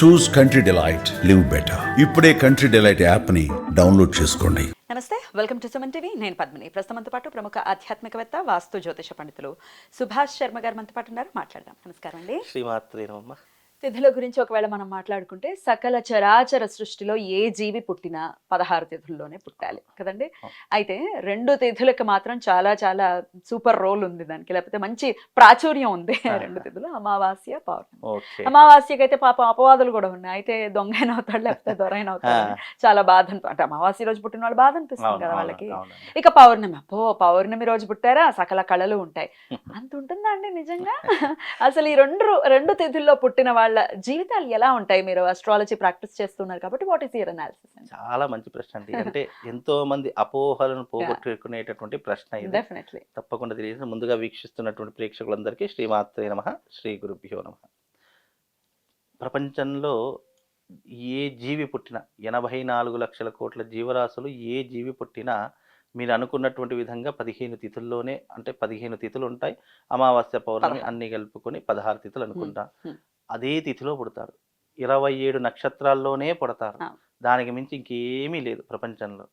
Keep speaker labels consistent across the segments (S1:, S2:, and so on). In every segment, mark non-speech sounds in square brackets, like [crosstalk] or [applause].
S1: Choose Country Delight live better ఇప్పుడే Country Delight యాప్ని download చేసుకోండి.
S2: నమస్తే వెల్కమ్ టు సుమన్ టీవీ. నేను పద్మిని. ప్రస్తుతంతో పాటు ప్రముఖ ఆధ్యాత్మికవేత్త వాస్తు జ్యోతిష పండితులు సుభాష్ శర్మ గారు మనతో పాటు ఉన్నారు. మాట్లాడదాం. నమస్కారం అండి.
S3: శ్రీమాత్రేనమ్మ
S2: తిథుల గురించి ఒకవేళ మనం మాట్లాడుకుంటే సకల చరాచర సృష్టిలో ఏ జీవి పుట్టినా పదహారు తిథుల్లోనే పుట్టాలి కదండి? అయితే రెండు తిథులకు మాత్రం చాలా చాలా సూపర్ రోల్ ఉంది దానికి. లేకపోతే మంచి ప్రాచుర్యం ఉంది రెండు తిథులు. అమావాస్య పౌర్ణమి. అమావాస్యకి అయితే పాపం అపవాదులు కూడా ఉన్నాయి. అయితే దొంగైన అవుతాడు లేకపోతే దొరైన అవుతాడు చాలా బాధ అంటే అమావాస్య రోజు పుట్టిన వాళ్ళు బాధ అనిపిస్తుంది కదా వాళ్ళకి. ఇక పౌర్ణమి. అప్పో పౌర్ణమి రోజు పుట్టారా? సకల కళలు ఉంటాయి. [laughs] అంత ఉంటుందా అండి నిజంగా? అసలు ఈ రెండు రెండు తిథుల్లో పుట్టిన వాళ్ళ జీవితాలు ఎలా ఉంటాయి? మీరు అస్ట్రాలజీ ప్రాక్టీస్ చేస్తున్నారు కాబట్టి వాట్ ఈస్ యువర్ అనాలిసిస్
S3: చాలా మంచి ప్రశ్న అండి. [laughs] అంటే ఎంతో మంది అపోహలను పోగొట్టుకునేటటువంటి ప్రశ్న ఇది.
S2: డెఫినెట్లీ
S3: తప్పకుండా తెలియదు ముందుగా వీక్షిస్తున్నటువంటి ప్రేక్షకులందరికీ శ్రీమాత్రే నమ శ్రీ గురుభ్యో నమ. ప్రపంచంలో ఏ జీవి పుట్టినా ఎనభై నాలుగు లక్షల కోట్ల జీవరాశులు ఏ జీవి పుట్టినా మీరు అనుకున్నటువంటి విధంగా పదిహేను తిథుల్లోనే అంటే పదిహేను తిథులు ఉంటాయి అమావాస్య పౌర్ణమి. అన్ని కలుపుకొని పదహారు తిథులు అనుకుంటా.
S2: హ్మ్.
S3: అదే తిథిలో పుడతారు. ఇరవై ఏడు నక్షత్రాల్లోనే పుడతారు. దానికి మించి ఇంకేమీ లేదు ప్రపంచంలో.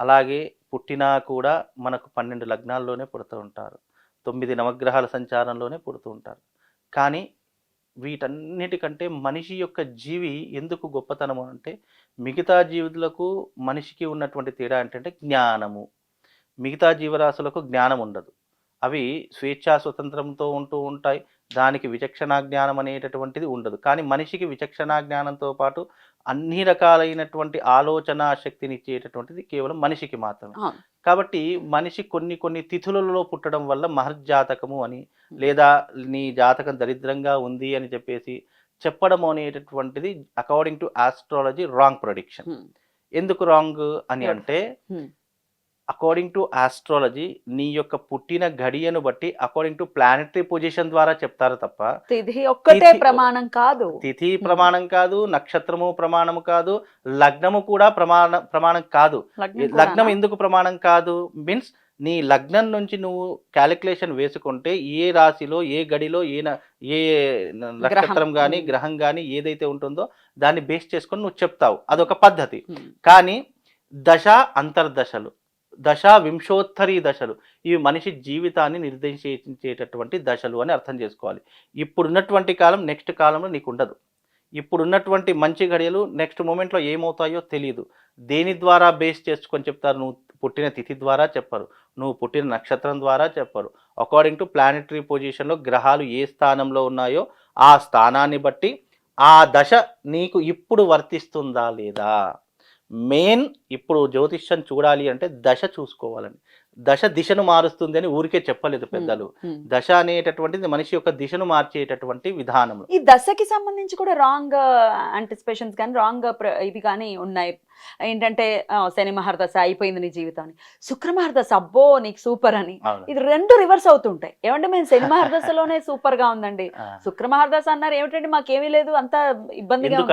S3: అలాగే పుట్టినా కూడా మనకు పన్నెండు లగ్నాల్లోనే పుడుతూ ఉంటారు. తొమ్మిది నవగ్రహాల సంచారంలోనే పుడుతూ ఉంటారు. కానీ వీటన్నిటికంటే మనిషి యొక్క జీవి ఎందుకు గొప్పతనము అంటే మిగతా జీవులకు మనిషికి ఉన్నటువంటి తేడా ఏంటంటే జ్ఞానము. మిగతా జీవరాశులకు జ్ఞానం ఉండదు అవి స్వేచ్ఛా స్వతంత్రంతో ఉంటూ ఉంటాయి. దానికి విచక్షణా జ్ఞానం అనేటటువంటిది ఉండదు కానీ మనిషికి విచక్షణా జ్ఞానంతో పాటు అన్ని రకాలైనటువంటి ఆలోచన శక్తిని ఇచ్చేటటువంటిది కేవలం మనిషికి మాత్రమే. కాబట్టి మనిషి కొన్ని కొన్ని తిథులలో పుట్టడం వల్ల మహర్జాతకము అని లేదా నీ జాతకం దరిద్రంగా ఉంది అని చెప్పేసి చెప్పడం అనేటటువంటిది according to astrology wrong prediction ఎందుకు రాంగ్ అని. అంటే. అకార్డింగ్ టు ఆస్ట్రాలజీ నీ యొక్క పుట్టిన గడియను బట్టి అకార్డింగ్ టు ప్లానటరీ పొజిషన్ ద్వారా చెప్తారు తప్ప
S2: తిథి ఒక్కటే ప్రమాణం కాదు.
S3: తిథి ప్రమాణం కాదు నక్షత్రము ప్రమాణము కాదు లగ్నము కూడా ప్రమాణ ప్రమాణం కాదు.
S2: లగ్నం?
S3: ఎందుకు ప్రమాణం కాదు? మీన్స్ నీ లగ్నం నుంచి నువ్వు క్యాలిక్యులేషన్ వేసుకుంటే ఏ రాశిలో ఏ గడిలో ఏ ఏ నక్షత్రం కానీ. గ్రహం కానీ ఏదైతే ఉంటుందో దాన్ని బేస్ చేసుకొని నువ్వు చెప్తావు. అదొక పద్ధతి.
S2: కానీ
S3: దశ అంతర్దశలు. దశ వింశోత్తరి దశలు. ఇవి మనిషి జీవితాన్ని నిర్దేశించేటటువంటి దశలు అని అర్థం చేసుకోవాలి. ఇప్పుడున్నటువంటి కాలం నెక్స్ట్ కాలంలో నీకు ఉండదు. ఇప్పుడున్నటువంటి మంచి గడియలు నెక్స్ట్ మూమెంట్లో ఏమవుతాయో తెలియదు దేని ద్వారా బేస్ చేసుకొని చెప్తారు? నువ్వు పుట్టిన తిథి ద్వారా చెప్పరు. నువ్వు పుట్టిన నక్షత్రం ద్వారా చెప్పరు. అకార్డింగ్ టు ప్లానెటరీ పొజిషన్లో గ్రహాలు ఏ స్థానంలో ఉన్నాయో ఆ స్థానాన్ని బట్టి ఆ దశ నీకు ఇప్పుడు వర్తిస్తుందా లేదా? మెయిన్ ఇప్పుడు జ్యోతిష్యం చూడాలి అంటే దశ చూసుకోవాలని. దశ దిశను మారుస్తుంది అని ఊరికే చెప్పలేదు పెద్దలు. దశ అనేటటువంటిది మనిషి యొక్క దిశను మార్చేటటువంటి విధానం
S2: ఈ దశకి సంబంధించి కూడా రాంగ్ అంటిసిపేషన్స్ కానీ రాంగ్ ఇవి కానీ ఉన్నాయి. ఏంటంటే శని మహర్దశ అయిపోయింది నీ జీవితాన్ని. శుక్ర మహర్దశ అబ్బో నీకు సూపర్ అని. ఇది రెండు రివర్స్ అవుతుంటాయి. ఏమంటే మేము శని మహర్దశలోనే సూపర్గా ఉందండి.
S3: ఆ.
S2: శుక్ర మహర్దశ అన్నారు ఏమిటండి మాకేమీ లేదు అంతా ఇబ్బందిగా ఉంది.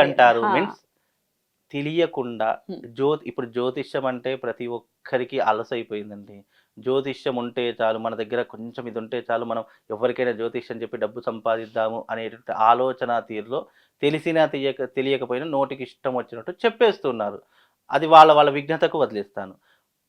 S3: తెలియకుండా. జ్యో ఇప్పుడు జ్యోతిష్యం అంటే ప్రతి ఒక్కరికి అలసైపోయిందండి. జ్యోతిష్యం ఉంటే చాలు మన దగ్గర కొంచెం ఇది ఉంటే చాలు మనం ఎవరికైనా జ్యోతిష్యం చెప్పి డబ్బు సంపాదిద్దాము అనేటువంటి ఆలోచన తీరులో తెలిసినా తెలియక తెలియకపోయినా నోటికి ఇష్టం వచ్చినట్టు చెప్పేస్తున్నారు. అది వాళ్ళ వాళ్ళ విఘ్నతకు వదిలేస్తాను.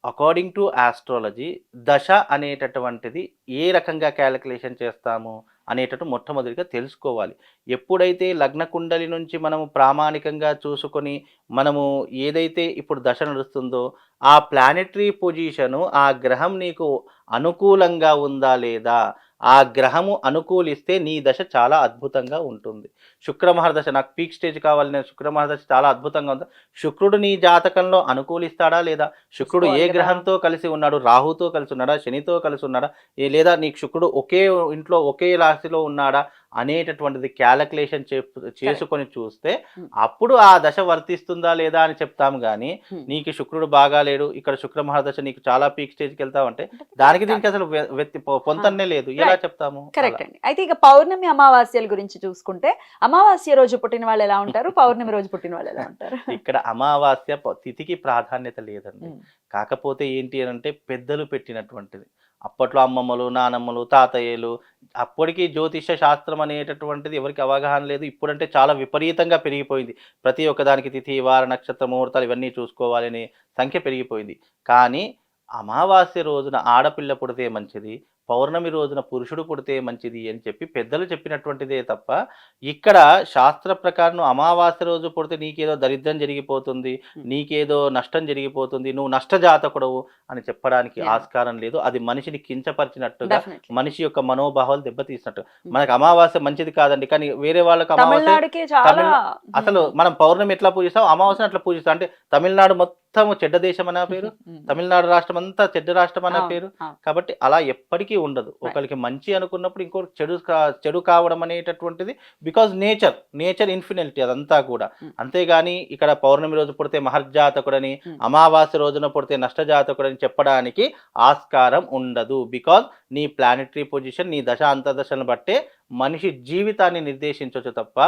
S3: అకార్డింగ్ టు ఆస్ట్రాలజీ దశ అనేటటువంటిది ఏ రకంగా క్యాలిక్యులేషన్ చేస్తాము అనేటట్టు మొట్టమొదటిగా తెలుసుకోవాలి. ఎప్పుడైతే లగ్న కుండలి నుంచి మనము ప్రామాణికంగా చూసుకొని మనము ఏదైతే ఇప్పుడు దశ నడుస్తుందో ఆ ప్లానెటరీ పొజిషను ఆ గ్రహం నీకు అనుకూలంగా ఉందా లేదా ఆ గ్రహము అనుకూలిస్తే నీ దశ చాలా అద్భుతంగా ఉంటుంది. శుక్ర మహర్దశ నాకు పీక్ స్టేజ్ కావాలి నేను శుక్ర మహర్దశ చాలా అద్భుతంగా ఉంది. శుక్రుడు నీ జాతకంలో అనుకూలిస్తాడా లేదా? శుక్రుడు ఏ. గ్రహంతో కలిసి ఉన్నాడు? రాహుతో కలిసి ఉన్నాడా? శనితో కలిసి ఉన్నాడా? లేదా నీకు శుక్రుడు ఒకే ఇంట్లో ఒకే రాశిలో ఉన్నాడా? అనేటటువంటిది క్యాలిక్యులేషన్ చేసుకొని చూస్తే
S2: Hmm.
S3: అప్పుడు ఆ దశ వర్తిస్తుందా లేదా అని చెప్తాం కానీ
S2: Hmm.
S3: నీకు శుక్రుడు బాగా లేడు ఇక్కడ శుక్ర మహాదశ నీకు చాలా పీక్ స్టేజ్కి వెళ్తావంటే దానికి దీనికి అసలు వె- వెత్తి పొ- పొంతన్నే లేదు ఎలా. చెప్తాము
S2: కరెక్ట్. అండి అయితే ఇక పౌర్ణమి అమావాస్యల గురించి చూసుకుంటే అమావాస్య రోజు పుట్టిన వాళ్ళు ఎలా ఉంటారు పౌర్ణమి రోజు పుట్టిన వాళ్ళు ఎలా ఉంటారు [laughs]
S3: ఇక్కడ అమావాస్య తిథికి ప్రాధాన్యత లేదండి
S2: ఉమ్.
S3: కాకపోతే ఏంటి అని అంటే పెద్దలు పెట్టినటువంటిది అప్పట్లో అమ్మమ్మలు నానమ్మలు తాతయ్యలు అప్పటికి జ్యోతిష శాస్త్రం అనేటటువంటిది ఎవరికి అవగాహన లేదు. ఇప్పుడంటే చాలా విపరీతంగా పెరిగిపోయింది. ప్రతి ఒక్కదానికి తిథి వార నక్షత్ర ముహూర్తాలు ఇవన్నీ చూసుకోవాలనే సంఖ్య పెరిగిపోయింది. కానీ అమావాస్య రోజున ఆడపిల్ల పుడితే మంచిది పౌర్ణమి రోజున పురుషుడు పుడితే మంచిది అని చెప్పి పెద్దలు చెప్పినటువంటిదే తప్ప ఇక్కడ శాస్త్ర ప్రకారం అమావాస్య రోజు పుడితే నీకేదో దరిద్రం జరిగిపోతుంది నీకేదో నష్టం జరిగిపోతుంది నువ్వు నష్టజాతకుడవు అని చెప్పడానికి. ఆస్కారం లేదు. అది మనిషిని కించపరిచినట్టుగా మనిషి యొక్క మనోభావాలు దెబ్బతీసినట్టు. మనకు అమావాస్య మంచిది కాదండి కానీ వేరే వాళ్ళకి అమావాస్య అసలు మనం పౌర్ణమి ఎట్లా పూజిస్తాం? అమావాస్యను అట్లా పూజిస్తాం. అంటే తమిళనాడు మొత్తం చెడ్డ దేశం అనే పేరు [laughs] తమిళనాడు రాష్ట్రం అంతా చెడ్డ రాష్ట్రం అనే
S2: అవును,
S3: పేరు. కాబట్టి అలా ఎప్పటికీ ఉండదు ఒకరికి మంచి అనుకున్నప్పుడు ఇంకోటి చెడు చెడు కావడం అనేటటువంటిది బికాజ్ నేచర్ నేచర్ ఇన్ఫినిటీ అదంతా కూడా
S2: Mm.
S3: అంతేగాని ఇక్కడ పౌర్ణమి రోజు పుడితే మహర్జాతకుడని
S2: Mm.
S3: అమావాస్య రోజున పుడితే నష్టజాతకుడని చెప్పడానికి ఆస్కారం ఉండదు బికాజ్ నీ ప్లానెటరీ పొజిషన్ నీ దశ అంతర్దశలను బట్టే మనిషి జీవితాన్ని నిర్దేశించవచ్చు తప్ప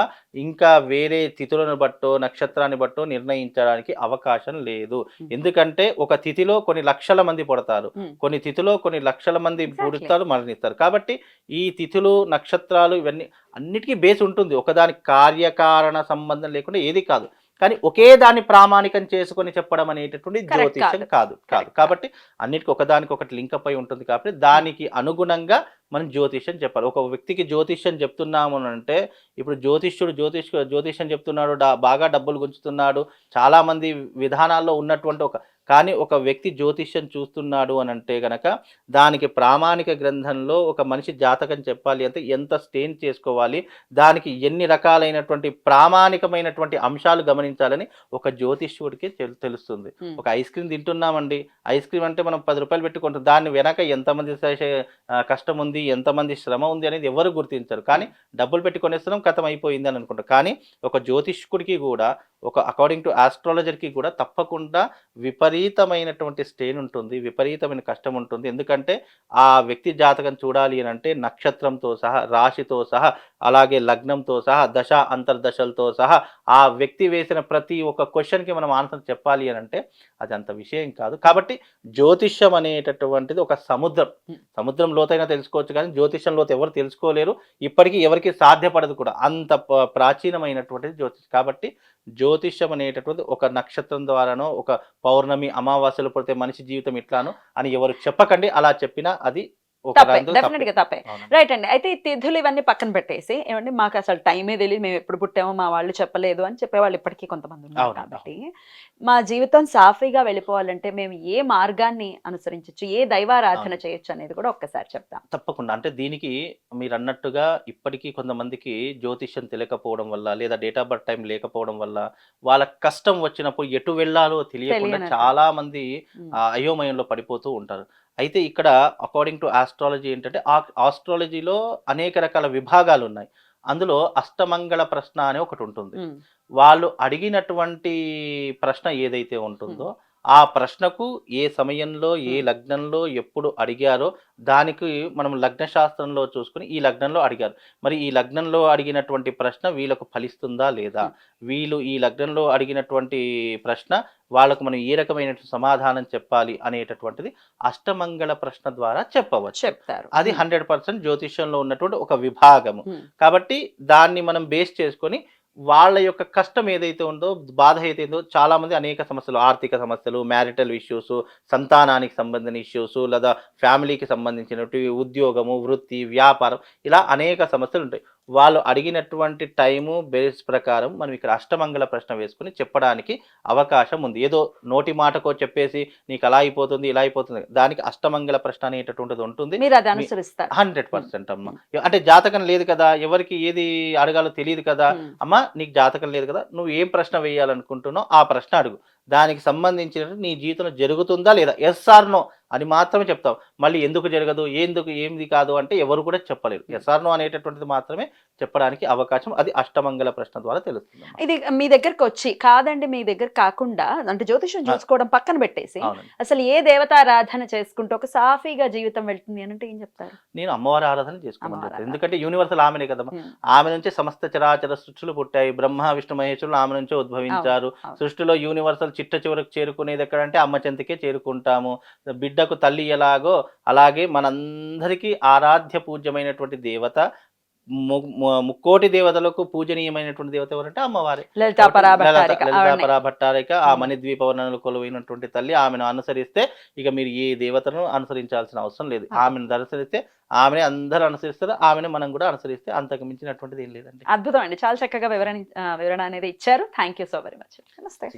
S3: ఇంకా వేరే తిథులను బట్టో నక్షత్రాన్ని బట్టో నిర్ణయించడానికి అవకాశం లేదు. ఎందుకంటే ఒక తిథిలో కొన్ని లక్షల మంది పుడతారు. కొన్ని తిథిలో కొన్ని లక్షల మంది. పుడతారు మరణిస్తారు కాబట్టి ఈ తిథులు నక్షత్రాలు ఇవన్నీ అన్నిటికీ బేస్ ఉంటుంది ఒకదాని కార్యకారణ సంబంధం లేకుండా ఏది కాదు కానీ ఒకే దాన్ని ప్రామాణికం చేసుకొని చెప్పడం అనేటటువంటి జ్యోతిష్యం
S2: కాదు.
S3: కాదు కాబట్టి అన్నిటికీ ఒకదానికి ఒకటి లింకప్ అయి ఉంటుంది కాబట్టి దానికి అనుగుణంగా మనం జ్యోతిష్యం చెప్పాలి. ఒక వ్యక్తికి జ్యోతిష్యం చెప్తున్నాము అంటే ఇప్పుడు జ్యోతిష్యుడు జ్యోతిష్ జ్యోతిష్యం చెప్తున్నాడు బాగా డబ్బులు గుంచుతున్నాడు చాలా మంది విధానాల్లో ఉన్నటువంటి ఒక కానీ ఒక వ్యక్తి జ్యోతిష్యం చూస్తున్నాడు అని అంటే గనక దానికి ప్రామాణిక గ్రంథంలో ఒక మనిషి జాతకం చెప్పాలి అంటే ఎంత స్టేన్ చేసుకోవాలి దానికి ఎన్ని రకాలైనటువంటి ప్రామాణికమైనటువంటి అంశాలు గమనించాలని ఒక జ్యోతిష్యుడికి తెలు- తెలుస్తుంది. ఒక ఐస్ క్రీమ్ తింటున్నామండి. ఐస్ క్రీమ్ అంటే మనం పది రూపాయలు పెట్టుకుంటాం. దాని వెనక ఎంతమంది కష్టం ఉంది ఎంతమంది శ్రమ ఉంది అనేది ఎవరు గుర్తించరు. కానీ డబ్బులు పెట్టి కొనేస్తున్నాం కథం అయిపోయింది అని అనుకుంటాం. కానీ ఒక జ్యోతిష్కుడికి కూడా ఒక అకార్డింగ్ టు ఆస్ట్రాలజర్కి కూడా తప్పకుండా విపరీతమైనటువంటి స్టేన్ ఉంటుంది విపరీతమైన కష్టం ఉంటుంది. ఎందుకంటే ఆ వ్యక్తి జాతకం చూడాలి అని అంటే నక్షత్రంతో సహా రాశితో సహా అలాగే లగ్నంతో సహా దశ అంతర్దశలతో సహా ఆ వ్యక్తి వేసిన ప్రతి ఒక్క క్వశ్చన్కి మనం ఆన్సర్ చెప్పాలి అని అంటే అది అంత విషయం కాదు. కాబట్టి జ్యోతిష్యం అనేటటువంటిది ఒక సముద్రం. సముద్రం లోతైనా తెలుసుకోవచ్చు కానీ జ్యోతిష్యం లోతు ఎవరు తెలుసుకోలేరు. ఇప్పటికీ ఎవరికి సాధ్యపడదు కూడా. అంత ప్రాచీనమైనటువంటిది జ్యోతిష్ కాబట్టి జ్యోతిష్యం అనేటటువంటి ఒక నక్షత్రం ద్వారానో ఒక పౌర్ణమి అమావాస్యలు పడితే మనిషి జీవితం ఇట్లానో అని ఎవరు చెప్పకండి. అలా చెప్పినా అది
S2: తప్పే డెఫినెట్. గా తప్పే. రైట్ అండి అయితే ఈ తిథులు ఇవన్నీ పక్కన పెట్టేసి ఏమండి మాకు అసలు టైమే తెలియదు మేము ఎప్పుడు పుట్టామో మా వాళ్ళు చెప్పలేదు అని చెప్పేవాళ్ళు ఇప్పటికీ కొంతమంది ఉన్నారు కాబట్టి మా జీవితం సాఫీగా వెళ్ళిపోవాలంటే మేము ఏ మార్గాన్ని అనుసరించవచ్చు ఏ దైవారాధన. చేయొచ్చు అనేది కూడా ఒక్కసారి చెప్తాం
S3: తప్పకుండా అంటే దీనికి మీరు అన్నట్టుగా ఇప్పటికీ కొంతమందికి జ్యోతిష్యం తెలియకపోవడం వల్ల లేదా డేట్ ఆఫ్ బర్త్ టైం లేకపోవడం వల్ల వాళ్ళ కష్టం వచ్చినప్పుడు ఎటు వెళ్ళాలో తెలియకుండా. చాలా మంది అయోమయంలో పడిపోతూ ఉంటారు అయితే ఇక్కడ అకార్డింగ్ టు ఆస్ట్రాలజీ ఏంటంటే ఆ ఆస్ట్రాలజీలో అనేక రకాల విభాగాలు ఉన్నాయి అందులో అష్టమంగళ ప్రశ్న అనే ఒకటి ఉంటుంది. వాళ్ళు అడిగినటువంటి ప్రశ్న ఏదైతే ఉంటుందో ఆ ప్రశ్నకు ఏ సమయంలో ఏ. లగ్నంలో ఎప్పుడు అడిగారో దానికి మనం లగ్న శాస్త్రంలో చూసుకుని ఈ లగ్నంలో అడిగారు. మరి ఈ లగ్నంలో అడిగినటువంటి ప్రశ్న వీళ్ళకు ఫలిస్తుందా లేదా? వీళ్ళు ఈ లగ్నంలో అడిగినటువంటి ప్రశ్న వాళ్ళకు మనం ఏ రకమైన సమాధానం చెప్పాలి అనేటటువంటిది అష్టమంగళ ప్రశ్న ద్వారా చెప్పవచ్చు.
S2: చెప్తారు.
S3: అది హండ్రెడ్ పర్సెంట్ జ్యోతిష్యంలో ఉన్నటువంటి ఒక విభాగము. కాబట్టి దాన్ని మనం బేస్ చేసుకొని వాళ్ళ యొక్క కష్టం ఏదైతే ఉందో బాధ ఏదైతే ఉందో చాలా మంది అనేక సమస్యలు ఆర్థిక సమస్యలు మ్యారిటల్ ఇష్యూస్ సంతానానికి సంబంధించిన ఇష్యూస్ లేదా ఫ్యామిలీకి సంబంధించినటువంటి ఉద్యోగము వృత్తి వ్యాపారం ఇలా అనేక సమస్యలు ఉంటాయి. వాళ్ళు అడిగినటువంటి టైము బేస్ ప్రకారం మనం ఇక్కడ అష్టమంగళ ప్రశ్న వేసుకుని చెప్పడానికి అవకాశం ఉంది. ఏదో నోటి మాటకో చెప్పేసి నీకు అలా అయిపోతుంది ఇలా అయిపోతుంది. దానికి అష్టమంగళ ప్రశ్న అనేటటువంటిది ఉంటుంది. హండ్రెడ్ పర్సెంట్ అమ్మ. అంటే జాతకం లేదు కదా ఎవరికి ఏది అడగాలో తెలియదు కదా. అమ్మ నీకు జాతకం లేదు కదా నువ్వు ఏం ప్రశ్న వేయాలనుకుంటున్నావు ఆ ప్రశ్న అడుగు. దానికి సంబంధించిన నీ జీవితంలో జరుగుతుందా లేదా? ఎస్ ఆర్ నో అని మాత్రమే చెప్తావు. మళ్ళీ ఎందుకు జరగదు? ఎందుకు? ఏంది కాదు అంటే ఎవరు కూడా చెప్పలేరు. ఎస్ ఆర్ నో అనేటటువంటిది మాత్రమే చెప్పడానికి అవకాశం. అది అష్టమంగళ ప్రశ్న ద్వారా తెలుస్తుంది.
S2: ఇది మీ దగ్గరకు వచ్చి కాదండి మీ దగ్గర కాకుండా అంటే జ్యోతిషం. చూసుకోవడం పక్కన పెట్టేసి అసలు ఏ దేవతారాధన చేసుకుంటూ ఒక సాఫీగా జీవితం వెళ్తుంది అని అంటే ఏం చెప్తారు?
S3: నేను అమ్మవారి ఆరాధన చెప్తాను. ఎందుకంటే యూనివర్సల్ ఆమెనే కదమ్మా.
S2: ఉమ్.
S3: ఆమె నుంచే సమస్త చరాచర సృష్టిలు పుట్టాయి. బ్రహ్మ విష్ణు మహేశ్వరులు ఆమె నుంచే ఉద్భవించారు. సృష్టిలో యూనివర్సల్ చిట్ట చివరకు చేరుకునేది ఎక్కడంటే అమ్మ చెంతకే చేరుకుంటాము. బిడ్డ బిడ్డకు తల్లి ఎలాగో అలాగే మనందరికీ ఆరాధ్య పూజ్యమైనటువంటి దేవత ముక్కోటి దేవతలకు పూజనీయమైనటువంటి దేవత ఎవరంటే అమ్మవారి. లలితాపరా భట్టారిక ఆ. మణిద్వీప వర్ణనలు కొలువైనటువంటి తల్లి ఆమెను అనుసరిస్తే ఇక మీరు ఏ దేవతను అనుసరించాల్సిన అవసరం లేదు. ఆమెను అనుసరిస్తే ఆమెనే అందరూ అనుసరిస్తారు ఆమెను మనం కూడా అనుసరిస్తే అంతకు మించినటువంటిది ఏం లేదండి.
S2: అద్భుతం అండి. చాలా చక్కగా వివరణ వివరణ అనేది ఇచ్చారు. Thank you so very much namaste.